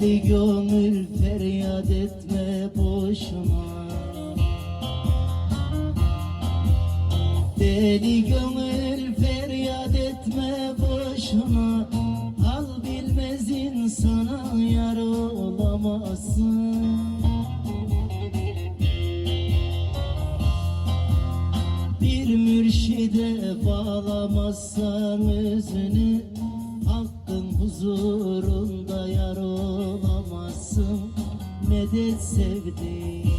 Deli gönül feryat etme boşuna. Deli gönül feryat etme boşuna. Al bilmez insana yar olamazsın. Bir mürşide bağlamazsan özünü Hakkın huzurunda yar olamazsın Medet sevdiğim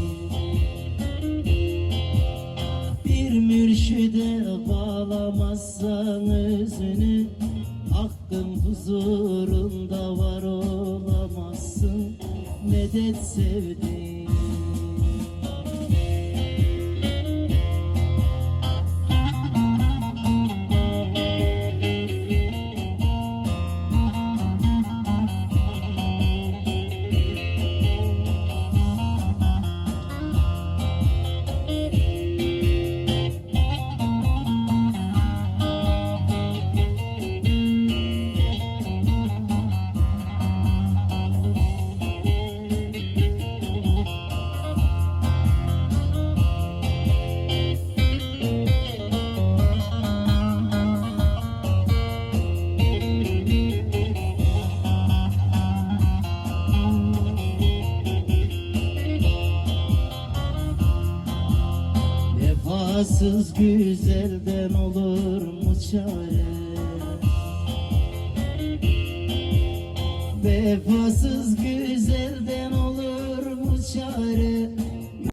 Bir mürşide bağlamazsan özünü Hakkın huzurunda var olamazsın. Medet sevdiğim Vefasız güzelden olur mu çare. Vefasız güzelden